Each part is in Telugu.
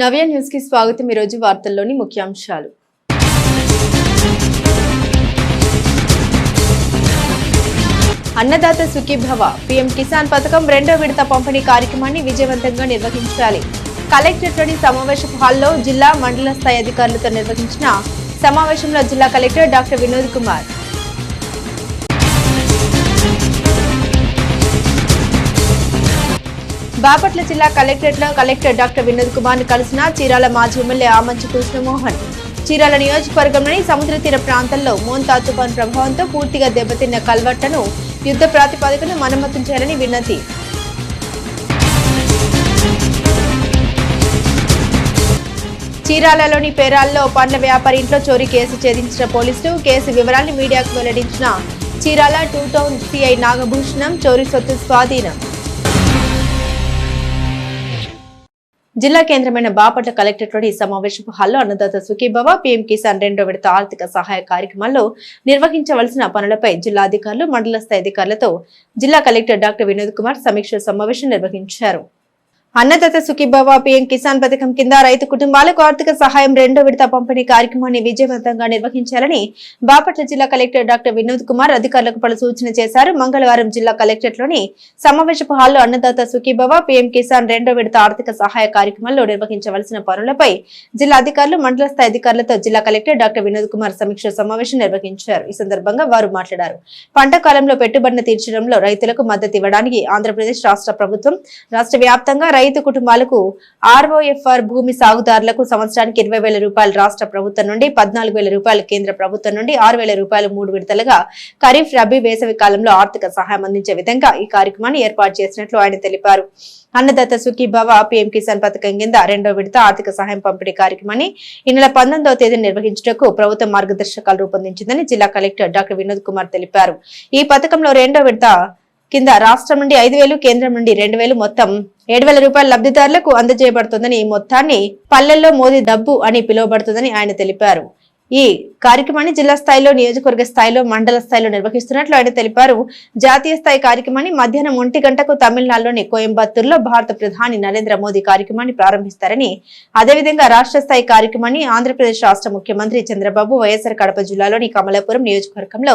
నవ్య న్యూస్కి స్వాగతం ఈరోజు వార్తల్లోని ముఖ్యాంశాలు. అన్నదాత సుఖీభవ. పీఎం కిసాన్ పథకం రెండో విడత పంపిణీ కార్యక్రమాన్ని విజయవంతంగా నిర్వహించాలి. కలెక్టరేట్లోని సమావేశ హాల్లో జిల్లా మండల స్థాయి అధికారులతో నిర్వహించిన సమావేశంలో జిల్లా కలెక్టర్ డాక్టర్ వినోద్ కుమార్. బాపట్ల జిల్లా కలెక్టరేట్లో కలెక్టర్ డాక్టర్ వినోద్ కుమార్ను కలిసిన చీరాల మాజీ ఎమ్మెల్యే ఆమంచి కృష్ణమోహన్. చీరాల నియోజకవర్గంలోని సముద్ర తీర ప్రాంతంలో మోంతా తుఫాన్ ప్రభావంతో పూర్తిగా దెబ్బతిన్న కల్వర్టను యుద్ధ ప్రాతిపదికన మరమ్మతు చేయాలని విన్నతి. చీరాలలోని పేరాల్లో పండ్ల వ్యాపారి ఇంట్లో చోరీ కేసు ఛేదించిన పోలీసులు కేసు వివరాలను మీడియాకు వెల్లడించిన Chirala two town CI Nagabhushanam చోరీ సొత్తు స్వాధీనం. జిల్లా కేంద్రమైన బాపట్ల కలెక్టరేట్లోని ఈ సమావేశపు హాల్లో అన్నదాత సుఖీభవ పీఎం కిసాన్ రెండో విడత ఆర్థిక సహాయ కార్యక్రమాల్లో నిర్వహించవలసిన పనులపై జిల్లా అధికారులు మండల స్థాయి అధికారులతో జిల్లా కలెక్టర్ డాక్టర్ వినోద్ కుమార్ సమీక్ష సమావేశం నిర్వహించారు. అన్నదాత సుఖీభవ పీఎం కిసాన్ పథకం కింద రైతు కుటుంబాలకు ఆర్థిక సహాయం రెండో విడత పంపిణీ కార్యక్రమాన్ని విజయవంతంగా నిర్వహించాలని బాపట్ల జిల్లా కలెక్టర్ డాక్టర్ వినోద్ కుమార్ అధికారులకు పలు సూచన చేశారు. మంగళవారం జిల్లా కలెక్టరేట్లోని సమావేశపు హాల్లో అన్నదాత సుఖీభవ పీఎం కిసాన్ రెండో విడత ఆర్థిక సహాయ కార్యక్రమంలో నిర్వహించవలసిన పనులపై జిల్లా అధికారులు మండల స్థాయి అధికారులతో జిల్లా కలెక్టర్ డాక్టర్ వినోద్ కుమార్ సమీక్ష సమావేశం నిర్వహించారు. ఈ సందర్భంగా వారు మాట్లాడారు. పంట కాలంలో పెట్టుబడిని తీర్చడంలో రైతులకు మద్దతు ఇవ్వడానికి ఆంధ్రప్రదేశ్ రాష్ట్ర ప్రభుత్వం రాష్ట్ర వ్యాప్తంగా రైతు కుటుంబాలకు ఆర్ఓఎఫ్ఆర్ భూమి సాగుదారులకు సంవత్సరానికి ఇరవై వేల రూపాయలు రాష్ట్ర ప్రభుత్వం నుండి పద్నాలుగు వేల రూపాయలు కేంద్ర ప్రభుత్వం నుండి ఆరు వేల రూపాయలు మూడు విడతలుగా ఖరీఫ్ రబీ వేసవి కాలంలో ఆర్థిక సహాయం అందించే విధంగా ఈ కార్యక్రమాన్ని ఏర్పాటు చేసినట్లు ఆయన తెలిపారు. అన్నదాత సుఖీభవ పీఎం కిసాన్ పథకం కింద రెండో విడత ఆర్థిక సహాయం పంపిణీ కార్యక్రమాన్ని ఈ నెల పంతొమ్మిదవ తేదీ నిర్వహించుటకు ప్రభుత్వం మార్గదర్శకాలు రూపొందించిందని జిల్లా కలెక్టర్ డాక్టర్ వినోద్ కుమార్ తెలిపారు. ఈ పథకంలో రెండో విడత కింద రాష్ట్రం నుండి ఐదు వేలు కేంద్రం నుండి రెండు వేలు మొత్తం ఏడు వేల రూపాయల లబ్ధిదారులకు అందజేయబడుతుందని ఈ మొత్తాన్ని పల్లెల్లో మోదీ డబ్బు అని పిలువబడుతుందని ఆయన తెలిపారు. ఈ కార్యక్రమాన్ని జిల్లా స్థాయిలో నియోజకవర్గ స్థాయిలో మండల స్థాయిలో నిర్వహిస్తున్నట్లు ఆయన తెలిపారు. జాతీయ స్థాయి కార్యక్రమాన్ని మధ్యాహ్నం ఒంటి గంటకు తమిళనాడులోని కోయంబత్తూరులో భారత ప్రధాని నరేంద్ర మోదీ కార్యక్రమాన్ని ప్రారంభిస్తారని అదేవిధంగా రాష్ట్ర స్థాయి కార్యక్రమాన్ని ఆంధ్రప్రదేశ్ రాష్ట్ర ముఖ్యమంత్రి చంద్రబాబు వైఎస్ఆర్ కడప జిల్లాలోని కమలాపురం నియోజకవర్గంలో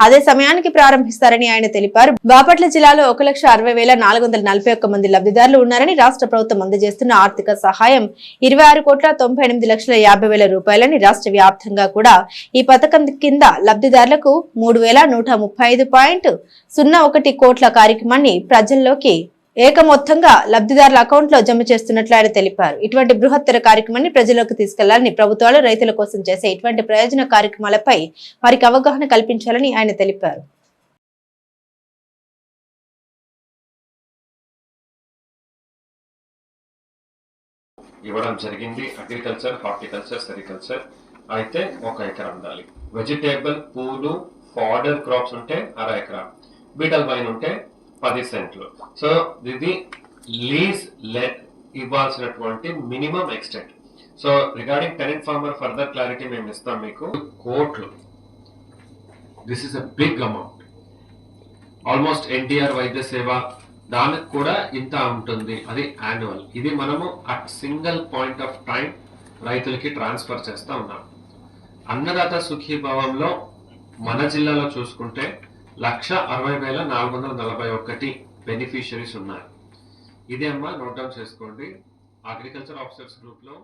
అదే సమయానికి ప్రారంభిస్తారని ఆయన తెలిపారు. బాపట్ల జిల్లాలో ఒక లక్ష అరవై వేల నాలుగు వందల నలభై ఒక్క మంది లబ్ధిదారులు ఉన్నారని రాష్ట్ర ప్రభుత్వం అందజేస్తున్న ఆర్థిక సహాయం ఇరవై ఆరు కోట్ల తొంభై ఎనిమిది లక్షల యాభై వేల రూపాయలని రాష్ట్ర వ్యాప్తంగా కూడా ఈ పథకం కింద లబ్ధిదారులకు మూడు వేల నూట ముప్పై ఐదు పాయింట్ సున్నా ఒకటి కోట్ల కార్యక్రమాన్ని ప్రజల్లోకి ఏకమొత్తంగా లబ్ధిదారుల అకౌంట్లో జమ చేస్తున్నట్లు ఆయన తెలిపారు. ఇటువంటి బృహత్తర కార్యక్రమాన్ని ప్రజల్లోకి తీసుకెళ్ళాలని ప్రభుత్వాలు రైతుల కోసం చేసే ఇటువంటి ప్రయోజన కార్యక్రమాలపై వారికి అవగాహన కల్పించాలని ఆయన తెలిపారు. ఇవ్వడం జరిగింది. Agriculture horticulture sericulture. అయితే ఒక ఎకరం ఉండాలి. వెజిటేబుల్ పూలు ఫాడర్ క్రాప్స్ ఉంటే అర ఎకరం. బీటల్ వైన్ ఉంటే పది సెంట్లు. సో ఇది లీజ్ లెట్ ఇవ్వాల్సినటువంటి minimum extent so regarding tenant farmer further clarity మేము ఇస్తాం మీకు. కోట్లు. This is a big amount almost NTR వైద్య సేవ దానికి కూడా ఇంత ఉంటుంది. అది యాన్యువల్ ఇది మనము at single point of time రైతులకి ట్రాన్స్ఫర్ చేస్తూ ఉన్నాం. అన్నదాత సుఖీభావంలో మన జిల్లాలో చూసుకుంటే లక్ష అరవై వేల నాలుగు వందల నలభై ఒకటి బెనిఫిషరీస్ ఉన్నారు. ఇదే అమ్మా నోట్ డౌన్ చేసుకోండి. అగ్రికల్చర్ ఆఫీసర్స్ గ్రూప్లో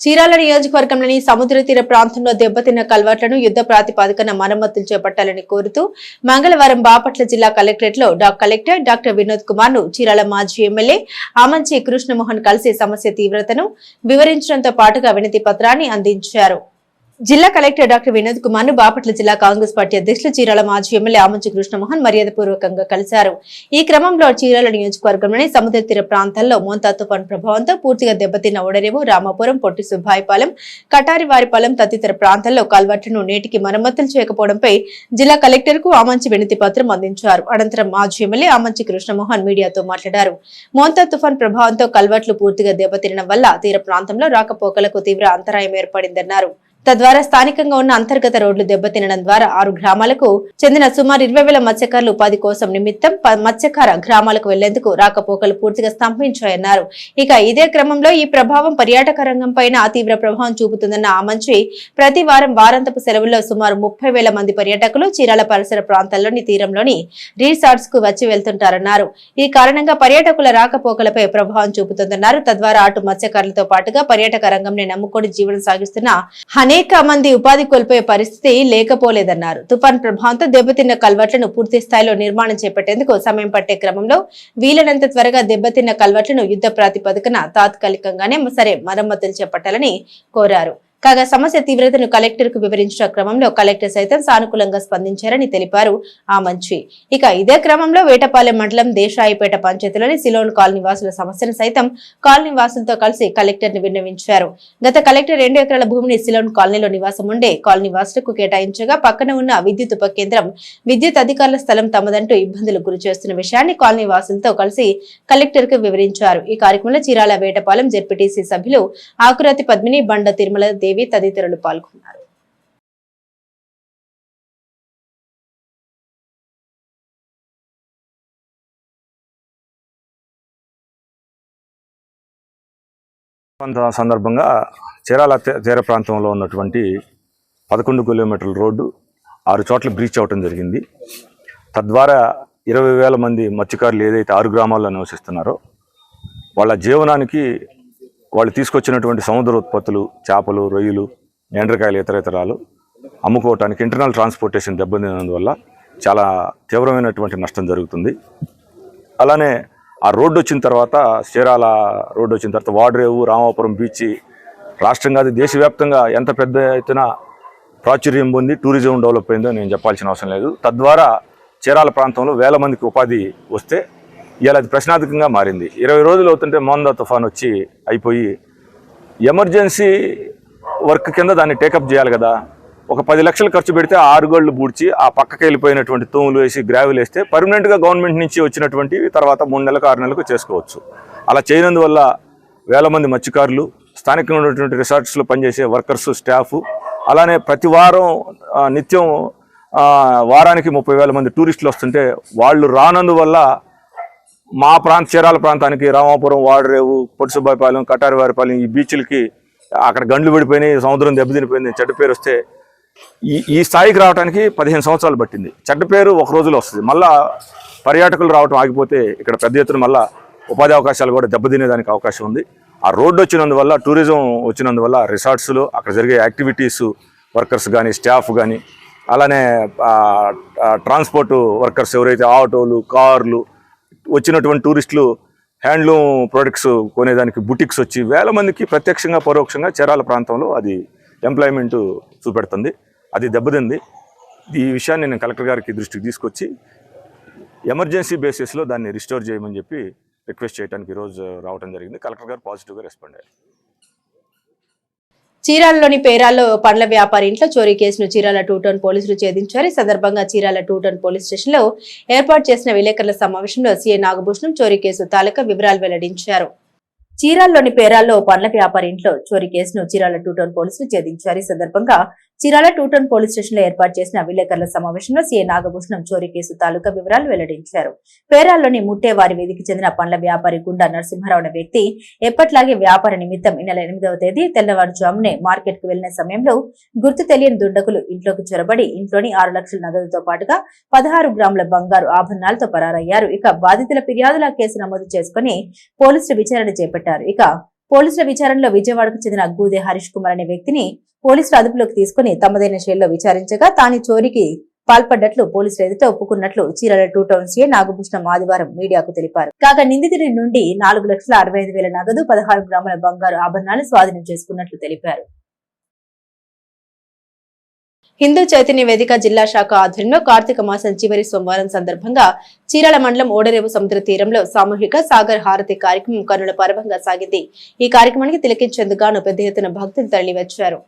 చీరాల నియోజకవర్గంలోని సముద్ర తీర ప్రాంతంలో దెబ్బతిన్న కల్వర్లను యుద్ధ ప్రాతిపాదికన మరమ్మతులు చేపట్టాలని కోరుతూ మంగళవారం బాపట్ల జిల్లా కలెక్టరేట్లో డా కలెక్టర్ డాక్టర్ వినోద్ కుమార్ను చీరాల మాజీ ఎమ్మెల్యే ఆమంచి కృష్ణమోహన్ కలిసి సమస్య తీవ్రతను వివరించడంతో పాటుగా వినతి పత్రాన్ని అందించారు. జిల్లా కలెక్టర్ డాక్టర్ వినోద్ కుమార్ను బాపట్ల జిల్లా కాంగ్రెస్ పార్టీ అధ్యక్షులు చీరాల మాజీ ఎమ్మెల్యే ఆమంచి కృష్ణమోహన్ మర్యాదపూర్వకంగా కలిశారు. ఈ క్రమంలో చీరాల నియోజకవర్గంలోని సముద్ర తీర ప్రాంతాల్లో మోంతా తుఫాన్ ప్రభావంతో పూర్తిగా దెబ్బతిన్న ఓడరేవు రామాపురం పొట్టి సుబ్బాయిపాలెం కటారివారిపాలెం తదితర ప్రాంతాల్లో కల్వర్టును నేటికి మరమ్మతులు చేయకపోవడంపై జిల్లా కలెక్టర్కు ఆమంచి వినతి పత్రం అందించారు. అనంతరం మాజీ ఎమ్మెల్యే ఆమంచి కృష్ణమోహన్ మీడియాతో మాట్లాడారు. మోంతా తుఫాన్ ప్రభావంతో కల్వర్ట్లు పూర్తిగా దెబ్బతినడం వల్ల తీర ప్రాంతంలో రాకపోకలకు తీవ్ర అంతరాయం ఏర్పడిందన్నారు. తద్వారా స్థానికంగా ఉన్న అంతర్గత రోడ్లు దెబ్బతినడం ద్వారా ఆరు గ్రామాలకు చెందిన సుమారు ఇరవై వేల మత్స్యకారులు ఉపాధి కోసం నిమిత్తం మత్స్యకార గ్రామాలకు వెళ్ళేందుకు రాకపోకలు పూర్తిగా స్తంభించాయన్నారు. ఇక ఇదే క్రమంలో ఈ ప్రభావం పర్యాటక రంగం పైన తీవ్ర ప్రభావం చూపుతుందన్న ఆ మంత్రి ప్రతి వారం వారాంతపు సెలవుల్లో సుమారు ముప్పై వేల మంది పర్యాటకులు చీరాల పరిసర ప్రాంతాల్లోని తీరంలోని రిసార్ట్స్కు వచ్చి వెళ్తుంటారన్నారు. ఈ కారణంగా పర్యాటకుల రాకపోకలపై ప్రభావం చూపుతుందన్నారు. తద్వారా అటు మత్స్యకారులతో పాటుగా పర్యాటక రంగంని నమ్ముకొని జీవనం సాగిస్తున్న అనేక మంది ఉపాధి కోల్పోయే పరిస్థితి లేకపోలేదన్నారు. తుఫాన్ ప్రభావంతో దెబ్బతిన్న కల్వర్ట్లను పూర్తి స్థాయిలో నిర్మాణం చేపట్టేందుకు సమయం పట్టే క్రమంలో వీలైనంత త్వరగా దెబ్బతిన్న కల్వర్ట్లను యుద్ధ ప్రాతిపదికన తాత్కాలికంగానే సరే మరమ్మతులు చేపట్టాలని కోరారు. కాగా సమస్య తీవ్రతను కలెక్టర్కు వివరించిన క్రమంలో కలెక్టర్ సైతం సానుకూలంగా స్పందించారని తెలిపారు ఆ మంచి ఇక ఇదే క్రమంలో వేటపాలెం మండలం దేశాయిపేట పంచాయతీలోని సిలోన్ కాలనీ వాసుల సమస్యను సైతం కాలనీ వాసులతో కలిసి కలెక్టర్ని విన్నవించారు. గత కలెక్టర్ రెండు ఎకరాల భూమిని సిలోన్ కాలనీలో నివాసం ఉండే కాలనీ వాసులకు కేటాయించగా పక్కన ఉన్న విద్యుత్ ఉప కేంద్రం విద్యుత్ అధికారుల స్థలం తమదంటూ ఇబ్బందులు గురి చేస్తున్న విషయాన్ని కాలనీ వాసులతో కలిసి కలెక్టర్కు వివరించారు. ఈ కార్యక్రమంలో చీరాల వేటపాలెం జెడ్పీటీసీ సభ్యులు ఆకురాతి పద్మిని బండ తిరుమల దేవి తదితరులు పాల్గొన్నారు. కొంత సందర్భంగా చీరాల తీర ప్రాంతంలో ఉన్నటువంటి పదకొండు కిలోమీటర్ల రోడ్డు ఆరు చోట్ల బ్రీచ్ అవ్వటం జరిగింది. తద్వారా ఇరవై వేల మంది మత్స్యకారులు ఏదైతే ఆరు గ్రామాల్లో నివసిస్తున్నారో వాళ్ళ జీవనానికి వాళ్ళు తీసుకొచ్చినటువంటి సముద్ర ఉత్పత్తులు చేపలు రొయ్యలు ఎండ్రకాయలు ఇతర ఇతరాలు అమ్ముకోవటానికి ఇంటర్నల్ ట్రాన్స్పోర్టేషన్ దెబ్బతినందువల్ల చాలా తీవ్రమైనటువంటి నష్టం జరుగుతుంది. అలానే ఆ రోడ్డు వచ్చిన తర్వాత చీరాల రోడ్డు వచ్చిన తర్వాత వాడ్రేవు రామాపురం బీచ్ రాష్ట్రంగా అది దేశవ్యాప్తంగా ఎంత పెద్ద ఎత్తున ప్రాచుర్యం పొంది టూరిజం డెవలప్ అయిందో నేను చెప్పాల్సిన అవసరం లేదు. తద్వారా చీరాల ప్రాంతంలో వేల మందికి ఉపాధి వస్తే ఇవాళ అది ప్రశ్నార్థకంగా మారింది. ఇరవై రోజులు అవుతుంటే మోందా తుఫాన్ వచ్చి అయిపోయి ఎమర్జెన్సీ వర్క్ కింద దాన్ని టేకప్ చేయాలి కదా. ఒక పది లక్షలు ఖర్చు పెడితే ఆరు గోళ్ళు బూడ్చి ఆ పక్కకి వెళ్ళిపోయినటువంటి తూములు వేసి గ్రావెల్ వేస్తే పర్మనెంట్గా గవర్నమెంట్ నుంచి వచ్చినటువంటి తర్వాత మూడు నెలలకు ఆరు నెలలకు చేసుకోవచ్చు. అలా చేయనందువల్ల వేల మంది మత్స్యకారులు స్థానికంగా ఉన్నటువంటి రిసార్ట్స్లో పనిచేసే వర్కర్స్ స్టాఫ్ అలానే ప్రతి వారం నిత్యం వారానికి ముప్పై వేల మంది టూరిస్టులు వస్తుంటే వాళ్ళు రానందువల్ల మా ప్రాంత చీరాల ప్రాంతానికి రామాపురం వాడరేవు పొట్టిసుబ్బాయిపాలెం కటారివారిపాలెం ఈ బీచ్లకి అక్కడ గండ్లు పడిపోయినాయి సముద్రం దెబ్బతినిపోయింది చెడ్డ పేరు వస్తే ఈ ఈ స్థాయికి రావడానికి పదిహేను సంవత్సరాలు పట్టింది. చెడ్డ పేరు ఒక రోజులో వస్తుంది. మళ్ళా పర్యాటకులు రావటం ఆగిపోతే ఇక్కడ పెద్ద ఎత్తున మళ్ళా ఉపాధి అవకాశాలు కూడా దెబ్బతినేదానికి అవకాశం ఉంది. ఆ రోడ్డు వచ్చినందువల్ల టూరిజం వచ్చినందువల్ల రిసార్ట్స్లో అక్కడ జరిగే యాక్టివిటీస్ వర్కర్స్ కానీ స్టాఫ్ కానీ అలానే ట్రాన్స్పోర్టు ట్రాన్స్పోర్ట్ వర్కర్స్ ఎవరైతే ఆటోలు కార్లు వచ్చినటువంటి టూరిస్టులు హ్యాండ్లూమ్ ప్రొడక్ట్స్ కొనేదానికి బుటిక్స్ వచ్చి వేల మందికి ప్రత్యక్షంగా పరోక్షంగా చీరాల ప్రాంతంలో అది ఎంప్లాయ్మెంట్ చూపెడుతుంది. అది దెబ్బతింది. ఈ విషయాన్ని నేను కలెక్టర్ గారికి దృష్టికి తీసుకొచ్చి ఎమర్జెన్సీ బేసిస్లో దాన్ని రిస్టోర్ చేయమని చెప్పి రిక్వెస్ట్ చేయడానికి ఈరోజు రావడం జరిగింది. కలెక్టర్ గారు పాజిటివ్గా రెస్పాండ్ అయ్యారు. చీరాలలోని పేరాల్లో పండ్ల వ్యాపారి ఇంట్లో చోరీ కేసును చీరాల టూ టౌన్ పోలీసులు ఛేదించారు. ఈ సందర్భంగా చీరాల టూ టౌన్ పోలీస్ స్టేషన్లో ఏర్పాటు చేసిన విలేకరుల సమావేశంలో సీఏ నాగభూషణం చోరీ కేసు తాలూకా వివరాలు వెల్లడించారు. చీరాల్లోని పేరాల్లో పండ్ల వ్యాపారి ఇంట్లో చోరీ కేసును చీరాల టూ టౌన్ పోలీసులు ఛేదించారు. ఈ సందర్భంగా చీరాల టూటౌన్ పోలీస్ స్టేషన్లో ఏర్పాటు చేసిన విలేకరుల సమావేశంలో సీఏ నాగభూషణం చోరీ కేసు తాలూకా వివరాలు వెల్లడించారు. పేరాల్లోని ముట్టేవారి వేదికి చెందిన పండ్ల వ్యాపారి గుండా నరసింహారావు అనే వ్యక్తి ఎప్పట్లాగే వ్యాపార నిమిత్తం ఈ నెల ఎనిమిదవ తేదీ తెల్లవారుజామునే మార్కెట్కు వెళ్ళిన సమయంలో గుర్తు తెలియని దుండకులు ఇంట్లోకి చొరబడి ఇంట్లోని ఆరు లక్షల నగదుతో పాటుగా పదహారు గ్రాముల బంగారు ఆభరణాలతో పరారయ్యారు. ఇక బాధితుల ఫిర్యాదుల కేసు నమోదు చేసుకుని పోలీసులు విచారణ చేపట్టారు. ఇక పోలీసుల విచారణలో విజయవాడకు చెందిన గూదే హరీష్ కుమార్ అనే వ్యక్తిని పోలీసులు అదుపులోకి తీసుకుని తమదైన శైలిలో విచారించగా తాని చోరీకి పాల్పడ్డట్లు పోలీసులు ఎదుట ఒప్పుకున్నట్లు Chirala two town CA Nagabhushanam ఆదివారం మీడియాకు తెలిపారు. కాగా నిందితుడి నుండి నాలుగు లక్షల అరవై ఐదు వేల నగదు పదహారు గ్రాముల బంగారు ఆభరణాలు స్వాధీనం చేసుకున్నట్లు తెలిపారు. హిందూ చైతన్య వేదిక జిల్లా శాఖ ఆధ్వర్యంలో కార్తీక మాసం చివరి సోమవారం సందర్భంగా చీరాల మండలం ఓడరేవు సముద్ర తీరంలో సామూహిక సాగర్ హారతి కార్యక్రమం కనుల పర్వంగా సాగింది. ఈ కార్యక్రమానికి తిలకించేందుకు గాను పెద్ద ఎత్తున భక్తులు తరలివచ్చారు.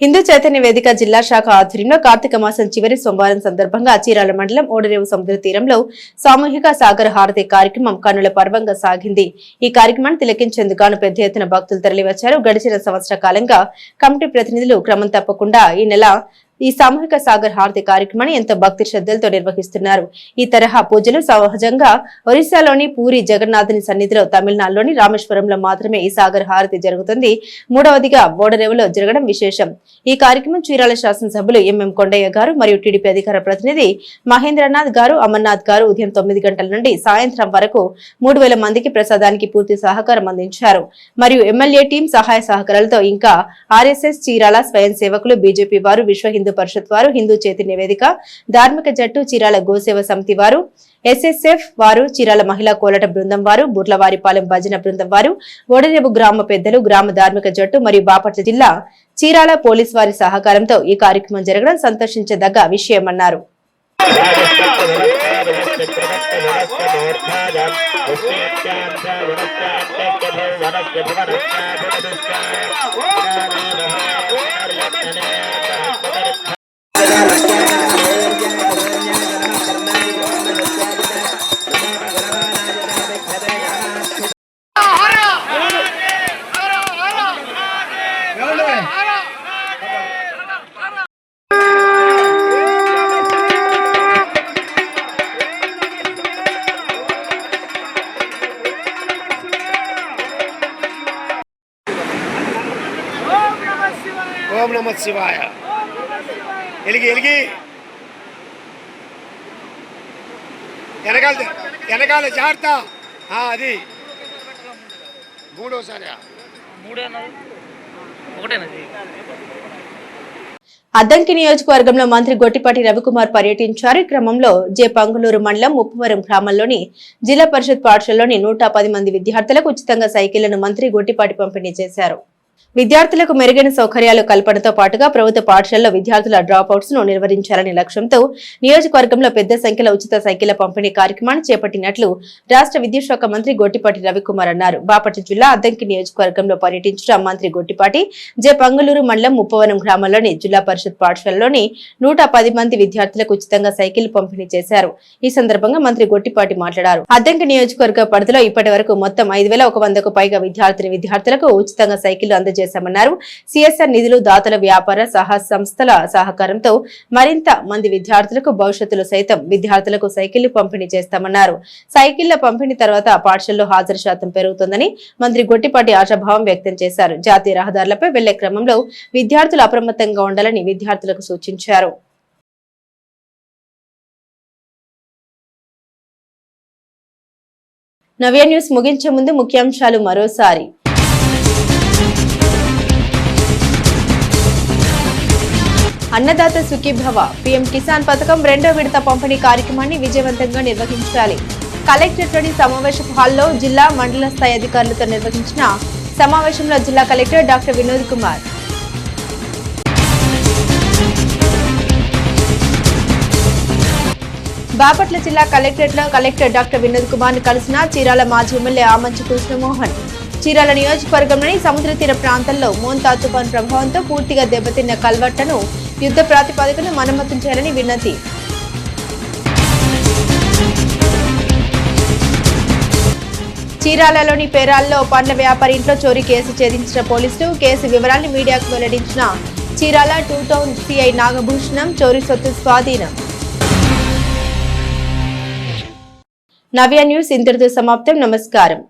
హిందూ చైతన్య వేదిక జిల్లా శాఖ ఆధ్వర్యంలో కార్తీక మాసం చివరి సోమవారం సందర్భంగా చీరాల మండలం ఓడరేవు సముద్ర తీరంలో సామూహిక సాగర హారతి కార్యక్రమం కన్నుల పర్వంగా సాగింది. ఈ కార్యక్రమాన్ని తిలకించేందుకు గాను పెద్ద ఎత్తున భక్తులు తరలివచ్చారు. గడిచిన సంవత్సర కాలంగా కమిటీ ప్రతినిధులు క్రమం తప్పకుండా ఈ నెల ఈ సామూహిక సాగర్ హారతి కార్యక్రమాన్ని ఎంతో భక్తి శ్రద్ధలతో నిర్వహిస్తున్నారు. ఈ తరహా పూజలు సహజంగా ఒరిస్సాలోని పూరి జగన్నాథుని సన్నిధిలో తమిళనాడులోని రామేశ్వరంలో మాత్రమే ఈ సాగర్ హారతి జరుగుతుంది. మూడవదిగా బోడరేవులో జరగడం విశేషం. ఈ కార్యక్రమం చీరాల శాసనసభ్యులు ఎంఎం కొండయ్య గారు మరియు టీడీపీ అధికార ప్రతినిధి మహేంద్రనాథ్ గారు అమర్నాథ్ గారు ఉదయం తొమ్మిది గంటల నుండి సాయంత్రం వరకు మూడు వేల మందికి ప్రసాదానికి పూర్తి సహకారం అందించారు. మరియు ఎమ్మెల్యే టీం సహాయ సహకారాలతో ఇంకా ఆర్ఎస్ఎస్ చీరాల స్వయం సేవకులు బీజేపీ వారు విశ్వ హిందూ పరిషత్ వారు హిందూ చైతన్య వేదిక ధార్మిక జట్టు చీరాల గోసేవ సమితి వారు ఎస్ఎస్ఎఫ్ వారు చీరాల మహిళా కోలట బృందం వారు బుర్లవారిపాలెం భజన బృందం వారు ఓడరేవు గ్రామ పెద్దలు గ్రామ ధార్మిక జట్టు మరియు బాపట్ల జిల్లా చీరాల పోలీస్ వారి సహకారంతో ఈ కార్యక్రమం జరగడం సంతోషించదగ్గ విషయమన్నారు. ఓం నమ శివాయ. ఎలిగి ఎలిగి. వెనకాల వెనకాల జాగ్రత్త. ఆ, అది. మూడోసారి అద్దంకి నియోజకవర్గంలో మంత్రి గొట్టిపాటి రవికుమార్ పర్యటించారు. ఈ క్రమంలో జే పంగులూరు మండలం ముప్పవరం గ్రామంలోని జిల్లా పరిషత్ పాఠశాలలోని నూట పది మంది విద్యార్థులకు ఉచితంగా సైకిళ్ళను మంత్రి గొట్టిపాటి పంపిణీ చేశారు. విద్యార్థులకు మెరుగైన సౌకర్యాలు కల్పనతో పాటుగా ప్రభుత్వ పాఠశాలలో విద్యార్థుల డ్రాప్ అవుట్స్ను నిర్వహించాలనే లక్ష్యంతో నియోజకవర్గంలో పెద్ద సంఖ్యలో ఉచిత సైకిళ్ళ పంపిణీ కార్యక్రమాన్ని చేపట్టినట్లు రాష్ట్ర విద్యుత్ శాఖ మంత్రి గొట్టిపాటి రవికుమార్ అన్నారు. బాపట్ల జిల్లా అద్దంకి నియోజకవర్గంలో పర్యటించిన మంత్రి గొట్టిపాటి జె పంగులూరు మండలం ముప్పవనం గ్రామంలోని జిల్లా పరిషత్ పాఠశాలలోని నూట పది మంది విద్యార్థులకు ఉచితంగా సైకిల్ పంపిణీ చేశారు. ఈ సందర్భంగా మంత్రి గొట్టిపాటి మాట్లాడారు. అద్దంకి నియోజకవర్గ పరిధిలో ఇప్పటి వరకు మొత్తం ఐదు వేల ఒక వందకు పైగా విద్యార్థిని విద్యార్థులకు ఉచితంగా సైకిల్ అందజేశామన్నారు. సిఎస్ఆర్ నిధులు దాతల వ్యాపార సహా సంస్థల సహకారంతో మరింత మంది విద్యార్థులకు భవిష్యత్తులో సైతం విద్యార్థులకు సైకిళ్ళు పంపిణీ చేస్తామన్నారు. సైకిళ్ళ పంపిణీ తర్వాత పాఠశాలలో హాజరు శాతం పెరుగుతుందని మంత్రి గొట్టిపాటి ఆశాభావం వ్యక్తం చేశారు. జాతీయ రహదారులపై వెళ్ళే క్రమంలో విద్యార్థులు అప్రమత్తంగా ఉండాలని విద్యార్థులకు సూచించారు. నవ్య న్యూస్ ముగించే ముందు ముఖ్యాంశాలు మరోసారి. అన్నదాత సుఖీభవ పీఎం కిసాన్ పథకం రెండో విడత పంపిణీ కార్యక్రమాన్ని విజయవంతంగా నిర్వహించాలి. కలెక్టరేట్లోని సమావేశ హాల్లో జిల్లా మండల స్థాయి అధికారులతో నిర్వహించిన సమావేశంలో జిల్లా కలెక్టర్ డాక్టర్ వినోద్ కుమార్. బాపట్ల జిల్లా కలెక్టరేట్లో కలెక్టర్ డాక్టర్ వినోద్ కుమార్ను కలిసిన చీరాల మాజీ ఎమ్మెల్యే ఆమంచి కృష్ణమోహన్. చీరాల నియోజకవర్గంలోని సముద్ర తీర ప్రాంతంలో మోన్ తుఫాన్ ప్రభావంతో పూర్తిగా దెబ్బతిన్న కల్వర్టను యుద్ధ ప్రాతిపదికన మరమ్మతు చేయాలని విన్నతి. చీరాలలోని పేరాల్లో పండ్ల వ్యాపారి ఇంట్లో చోరీ కేసు ఛేదించిన పోలీసులు కేసు వివరాలను మీడియాకు వెల్లడించిన Chirala two town CI Nagabhushanam చోరీ సొత్తు స్వాధీనం. నవ్య న్యూస్ ఇంతటితో సమాప్తం. నమస్కారం.